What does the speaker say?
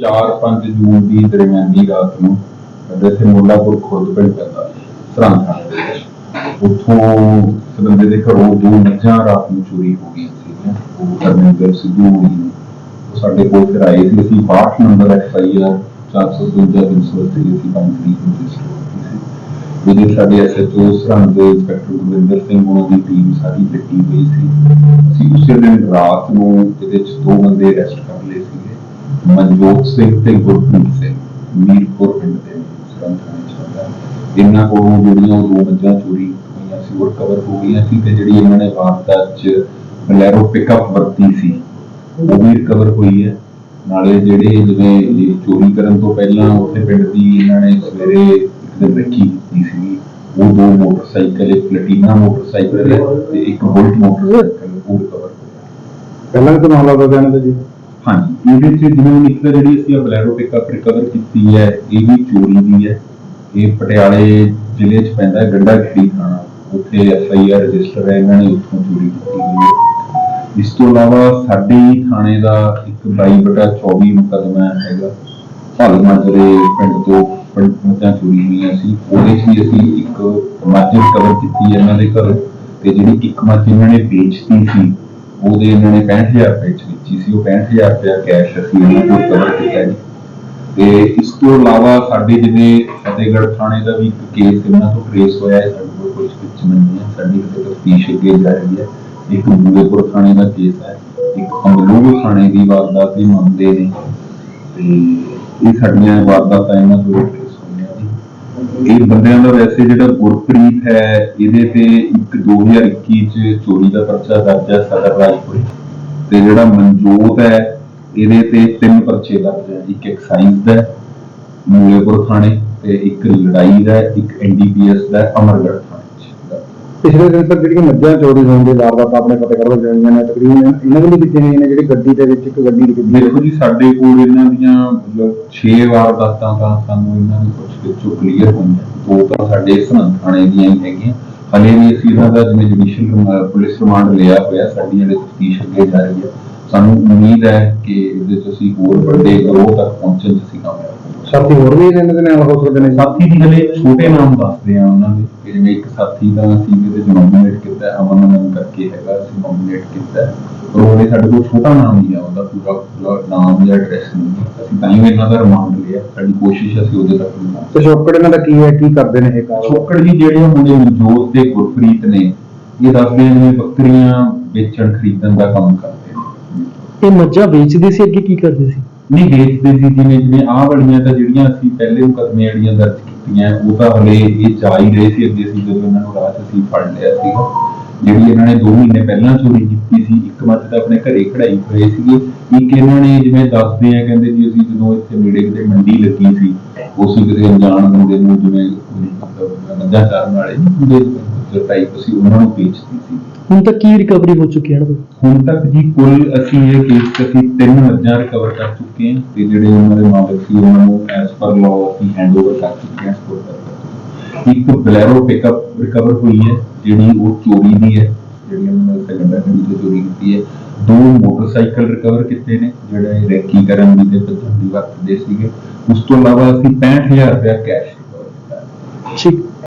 4-5 ਜੂਨ ਦੀ ਦਰਮਿਆਨੀ ਰਾਤ ਨੂੰ ਸਾਡੇ ਇੱਥੇ ਮੁੱਲਾਪੁਰ ਖੁਰਦ ਪਿੰਡ ਪੈਂਦਾ ਸਰਹੰਦ ਥਾਣੇ ਦੇ ਵਿੱਚ। ਉੱਥੋਂ ਇਸ ਬੰਦੇ ਦੇ ਘਰੋਂ ਦੋ ਮੱਝਾਂ ਰਾਤ ਨੂੰ ਚੋਰੀ ਹੋ ਗਈਆਂ ਸੀਗੀਆਂ, ਉਹ ਹਰਮਿੰਦਰ ਸਿੱਧੂ ਉਹ ਸਾਡੇ ਕੋਲ ਫਿਰ ਆਏ ਸੀ, ਅਸੀਂ 62 ਨੰਬਰ ਐਫ 452 380 ਅਸੀਂ ਪੰਜ ਤਰੀਕ ਜਿਹਦੇ ਸਾਡੇ ਐਸਐਚਓ ਸਰਹੰਦ ਦੇ ਇੰਸਪੈਕਟਰ ਗੁਰਵਿੰਦਰ ਸਿੰਘ ਉਹਨਾਂ ਦੀ ਟੀਮ ਸਾਰੀ ਲੱਗੀ ਹੋਈ ਸੀ, ਅਸੀਂ ਉਸੇ ਦਿਨ ਰਾਤ ਨੂੰ ਇਹਦੇ ਚ ਦੋ ਬੰਦੇ ਅਰੈਸਟ ਕਰ ਲਏ ਸੀਗੇ ਮਨਜੋਤ ਸਿੰਘ ਤੇ ਗੁਰਪ੍ਰੀਤ ਸਿੰਘ ਮੀਰਪੁਰ ਪਿੰਡ ਦੇ ਨੇ, ਸਰਹੰਦ ਇਹਨਾਂ ਕੋਲੋਂ ਜਿਹੜੀਆਂ ਉਹ ਮੱਝਾਂ ਚੋਰੀ ਹੋਈਆਂ ਸੀ ਉਹ ਕਵਰ ਹੋ ਗਈਆਂ ਸੀ ਤੇ ਜਿਹੜੀ ਇਹਨਾਂ ਨੇ ਵਾਰਦਾਤ ਚ ਬਲੈਰੋ ਪਿਕਅਪ ਵਰਤੀ ਸੀ ਉਹ ਵੀ ਰਿਕਵਰ ਹੋਈ ਹੈ ਨਾਲੇ ਜਿਹੜੇ ਜਿਵੇਂ ਚੋਰੀ ਕਰਨ ਤੋਂ ਪਹਿਲਾਂ ਉੱਥੇ ਪਿੰਡ ਦੀ ਇਹਨਾਂ ਨੇ ਸਵੇਰੇ ਇੱਕ ਦਿਨ ਰੱਖੀ ਕੀਤੀ ਸੀ ਉਹ ਦੋ ਮੋਟਰਸਾਈਕਲ ਇੱਕ ਪਲਟੀਨਾ ਮੋਟਰਸਾਈਕਲ ਤੇ ਇੱਕ ਬੁਲਟ ਮੋਟਰਸਾਈਕਲ ਉਹ ਰਿਕਵਰ ਹੋਇਆ ਪਹਿਲਾਂ ਤਾਂ ਮਾਮਲਾ ਦਰਜ ਹੈ ਜੀ। ਹਾਂਜੀ। ਇਹਦੇ ਚ ਜਿਵੇਂ ਇੱਕ ਤਾਂ ਜਿਹੜੀ ਅਸੀਂ ਬਲੈਰੋ ਪਿਕਅਪ ਰਿਕਵਰ ਕੀਤੀ ਹੈ, ਇਹ ਵੀ ਚੋਰੀ ਦੀ ਹੈ। ਇਹ ਪਟਿਆਲੇ ਜ਼ਿਲ੍ਹੇ ਚ ਪੈਂਦਾ ਹੈ, ਗੰਡਾ ਖੇੜੀ ਥਾਣਾ। ਉੱਥੇ ਐਫ ਰਜਿਸਟਰ ਹੈ, ਇਹਨਾਂ ਨੇ ਉੱਥੋਂ ਚੋਰੀ ਕੀਤੀ ਹੋਈ ਹੈ। ਇਸ ਤੋਂ ਇਲਾਵਾ ਸਾਡੇ ਹੀ ਥਾਣੇ ਦਾ ਇੱਕ 22 ਬਟਾ 24 ਮੁਕੱਦਮਾ ਹੈਗਾ। ਹਲ ਮਾਜਰੇ ਪਿੰਡ ਤੋਂ ਪਿੰਡ ਮੱਝਾਂ ਚੋਰੀ ਹੋਈਆਂ ਸੀ। ਉਹਦੇ 'ਚ ਵੀ ਅਸੀਂ ਇੱਕ ਮੱਝ ਰਿਕਵਰ ਕੀਤੀ ਹੈ ਇਹਨਾਂ ਦੇ ਘਰ। ਤੇ ਜਿਹੜੀ ਇੱਕ ਮੱਝ ਇਹਨਾਂ ਨੇ ਵੇਚਤੀ ਸੀ ਉਹਦੇ ਇਹਨਾਂ ਨੇ 65000 ਰੁਪਏ ਚ ਵੇਚੀ ਸੀ, ਉਹ 65000 ਰੁਪਏ ਕੈਸ਼ ਅਸੀਂ ਇਹਨਾਂ ਤੋਂ ਰਿਕਵਰ ਕੀਤਾ ਜੀ। ਤੇ ਇਸ ਤੋਂ ਇਲਾਵਾ ਸਾਡੇ ਜਿਵੇਂ ਫਤਿਹਗੜ੍ਹ ਥਾਣੇ ਦਾ ਵੀ ਇੱਕ ਕੇਸ ਇਹਨਾਂ ਤੋਂ ਟ੍ਰੇਸ ਹੋਇਆ ਹੈ, ਸਾਡੇ ਕੋਲ ਕੁਝ ਵਿੱਚ ਨਹੀਂ ਹੈ, ਸਾਡੀ ਕਿਤੇ ਤਫਤੀਸ਼ ਅੱਗੇ ਜਾ ਰਹੀ ਹੈ। ਇੱਕ ਮੂਲੇਪੁਰ ਥਾਣੇ ਦਾ ਕੇਸ ਹੈ, ਇੱਕ ਅੰਗਲੂਰੂ ਥਾਣੇ ਦੀ ਵਾਰਦਾਤ ਵੀ ਮੰਨਦੇ ਨੇ। ਤੇ ਇਹ ਸਾਡੀਆਂ ਵਾਰਦਾਤਾਂ ਇਹਨਾਂ ਤੋਂ ਇਹ ਬੰਦਿਆਂ ਦਾ ਵੈਸੇ ਜਿਹੜਾ ਗੁਰਪ੍ਰੀਤ ਹੈ ਇਹਦੇ ਤੇ ਇੱਕ 2021 ਚ ਚੋਰੀ ਦਾ ਪਰਚਾ ਦਰਜ ਹੈ ਸਦਰ ਰਾਜਪੁਰੇ। ਤੇ ਜਿਹੜਾ ਮਨਜੋਤ ਹੈ ਇਹਦੇ ਤੇ ਤਿੰਨ ਪਰਚੇ ਦਰਜ ਹੈ। ਇੱਕ ਐਕਸਾਈਜ਼ ਦਾ ਹੈ, ਮੂਲੇਪੁਰ ਥਾਣੇ ਤੇ ਇੱਕ ਲੜਾਈ ਦਾ ਹੈ, ਇੱਕ ਐਨਡੀਪੀਐਸ ਦਾ ਅਮਰਗੜ੍ਹ ਥਾਣੇ। ਪਿਛਲੇ ਦਿਨ ਤੱਕ ਜਿਹੜੀਆਂ ਮੱਝਾਂ ਚੋਰੀ ਹੋਣ ਦੀ ਵਾਰਦਾਤ ਆਪਣੇ ਪਤਾ ਕਰ ਜਾਂਦੀਆਂ ਨੇ ਤਕਰੀਬਨ ਇਹਨਾਂ ਦੇ ਵੀ ਕਿਤੇ ਨੇ ਜਿਹੜੀ ਗੱਡੀ ਦੇ ਵਿੱਚ ਇੱਕ ਗੱਡੀ ਗੱਡੀ ਦੇਖੋ ਜੀ ਸਾਡੇ ਕੋਲ ਇਹਨਾਂ ਦੀਆਂ ਮਤਲਬ 6 ਵਾਰਦਾਤਾਂ ਤਾਂ ਸਾਨੂੰ ਇਹਨਾਂ ਦੀ ਕੁਝ ਵਿੱਚੋਂ ਕਲੀਅਰ ਹੋਈਆਂ। ਦੋ ਤਾਂ ਸਾਡੇ ਸਨੰਦ ਥਾਣੇ ਦੀਆਂ ਹੀ ਹੈਗੀਆਂ। ਹਲੇ ਵੀ ਅਸੀਂ ਇਹਨਾਂ ਦਾ ਜਿਵੇਂ ਜੁਡੀਸ਼ੀਅਲ ਪੁਲਿਸ ਰਿਮਾਂਡ ਲਿਆ ਹੋਇਆ ਸਾਡੀ ਜਿਹੜੇ ਤਫਤੀਸ਼ ਅੱਗੇ ਜਾ ਰਹੀ ਹੈ। ਸਾਨੂੰ ਉਮੀਦ ਹੈ ਕਿ ਇਹਦੇ ਚ ਅਸੀਂ ਹੋਰ ਵੱਡੇ ਗਰੋਹ ਤੱਕ ਪਹੁੰਚਣ ਚ ਅਸੀਂ ਸਾਥੀ ਹੋਰ ਵੀ ਇਹਨਾਂ ਦੇ ਨਾਲ ਹੋ ਸਕਦੇ ਨੇ ਸਾਥੀ ਦੀ ਹਲੇ ਛੋਟੇ ਨਾਮ ਦੱਸਦੇ ਆ ਉਹਨਾਂ ਦੇ। ਕਿ ਜਿਵੇਂ ਇੱਕ ਸਾਥੀ ਦਾ ਅਸੀਂ ਇਹਦੇ ਚ ਨੋਮੀਨੇਟ ਕੀਤਾ ਹੈ, ਅਮਨ ਅਮਨ ਕਰਕੇ ਹੈਗਾ ਅਸੀਂ ਨੋਮੀਨੇਟ ਕੀਤਾ ਹੈ। ਪਰ ਉਹਦੇ ਸਾਡੇ ਕੋਲ ਛੋਟਾ ਨਾਮ ਨਹੀਂ ਆ ਉਹਦਾ ਪੂਰਾ ਪੂਰਾ ਨਾਮ ਜਾਂ ਐਡਰੈਸ ਨਹੀਂ। ਅਸੀਂ ਤਾਂ ਹੀ ਇਹਨਾਂ ਦਾ ਰਿਮਾਂਡ ਲਿਆ ਸਾਡੀ ਕੋਸ਼ਿਸ਼ ਅਸੀਂ ਉਹਦੇ ਤੱਕ ਨੂੰ ਤੇ ਸ਼ੌਕੜ ਇਹਨਾਂ ਦਾ ਕੀ ਹੈ ਕੀ ਕਰਦੇ ਨੇ ਇਹ ਕਾਰੋਬਾਰ ਛੋਕੜ ਜੀ ਜਿਹੜੇ ਮੁੰਡੇ ਮਨਜੋਤ ਤੇ ਗੁਰਪ੍ਰੀਤ ਨੇ ਇਹ ਦੱਸਦੇ ਨੇ ਬੱਕਰੀਆਂ ਵੇਚਣ ਖਰੀਦਣ ਦਾ ਕੰਮ ਕਰਦੇ ਨੇ। ਇਹ ਮੱਝਾਂ ਵੇਚਦੇ ਸੀ ਅੱਗੇ ਕੀ ਕਰਦੇ ਸੀ? ਨਹੀਂ ਵੇਚਦੇ ਸੀ ਜਿਵੇਂ ਜਿਵੇਂ ਆਹ ਵਾਲੀਆਂ ਤਾਂ ਜਿਹੜੀਆਂ ਅਸੀਂ ਪਹਿਲੇ ਮੁਕੱਦਮੇ ਜਿਹੜੀਆਂ ਦਰਜ ਕੀਤੀਆਂ, ਉਹ ਤਾਂ ਹਲੇ ਇਹ ਜਾ ਹੀ ਰਹੇ ਸੀ ਅੱਗੇ ਸੀ ਜਦੋਂ ਇਹਨਾਂ ਨੂੰ ਰਾਤ ਅਸੀਂ ਫੜ ਲਿਆ ਸੀਗਾ। ਜਿਹੜੀ ਇਹਨਾਂ ਨੇ 2 ਮਹੀਨੇ ਪਹਿਲਾਂ ਚੋਰੀ ਕੀਤੀ ਸੀ, ਇੱਕ ਮੱਝ ਤਾਂ ਆਪਣੇ ਘਰੇ ਖੜਾਈ ਹੋਏ ਸੀਗੇ। ਇੱਕ ਇਹਨਾਂ ਨੇ ਜਿਵੇਂ ਦੱਸਦੇ ਆ, ਕਹਿੰਦੇ ਜੀ ਅਸੀਂ ਜਦੋਂ ਇੱਥੇ ਨੇੜੇ ਕਿਤੇ ਮੰਡੀ ਲੱਗੀ ਸੀ, ਉਸੇ ਕਿਤੇ ਅਣਜਾਣ ਬੰਦੇ ਨੂੰ ਜਿਵੇਂ ਮੱਝਾਂ ਚਾਰਨ ਵਾਲੇ ਜੋ ਟਾਈਪ ਅਸੀਂ ਉਹਨਾਂ ਨੂੰ ਵੇਚਦੀ ਸੀ। ਹੁਣ ਤੱਕ ਕੀ ਰਿਕਵਰੀ ਹੋ ਚੁੱਕੀ ਹੈ ਤੋਂ ਹੁਣ ਤੱਕ ਜੀ ਕੁੱਲ ਅਸੀਂ ਇਹ ਕੇਸ 'ਚ ਅਸੀਂ ਤਿੰਨ ਮੱਝਾਂ ਰਿਕਵਰ ਕਰ ਚੁੱਕੇ ਹਾਂ ਤੇ ਜਿਹੜੇ ਉਹਨਾਂ ਦੇ ਮਾਲਕ ਸੀ ਉਹਨਾਂ ਨੂੰ ਐਸ ਪਰ ਲਾਅ ਅਸੀਂ ਹੈਂਡਓਵਰ ਕਰ ਚੁੱਕੇ ਹਾਂ ਸਪੋਰਟ ਕਰ। ਇੱਕ ਬਲੈਰੋ ਪਿਕਅਪ ਰਿਕਵਰ ਹੋਈ ਹੈ ਜਿਹੜੀ ਉਹ ਚੋਰੀ ਦੀ ਹੈ ਜਿਹੜੀ ਉਹਨਾਂ ਨੇ ਸੈਕੰਡਰੀ ਕੰਡੀ ਤੋਂ ਚੋਰੀ ਕੀਤੀ ਹੈ। ਦੋ ਮੋਟਰਸਾਈਕਲ ਰਿਕਵਰ ਕੀਤੇ ਨੇ ਜਿਹੜੇ ਰੈਕੀ ਕਰਨ ਦੀ ਤੇ ਭੱਜਣ ਦੀ ਵਰਤਦੇ ਸੀਗੇ। ਉਸ ਤੋਂ ਇਲਾਵਾ ਅਸੀਂ 65000 ਰੁਪਏ ਕੈਸ਼ ਰਿਕਵਰ ਕੀਤਾ ਹੈ ਠੀਕ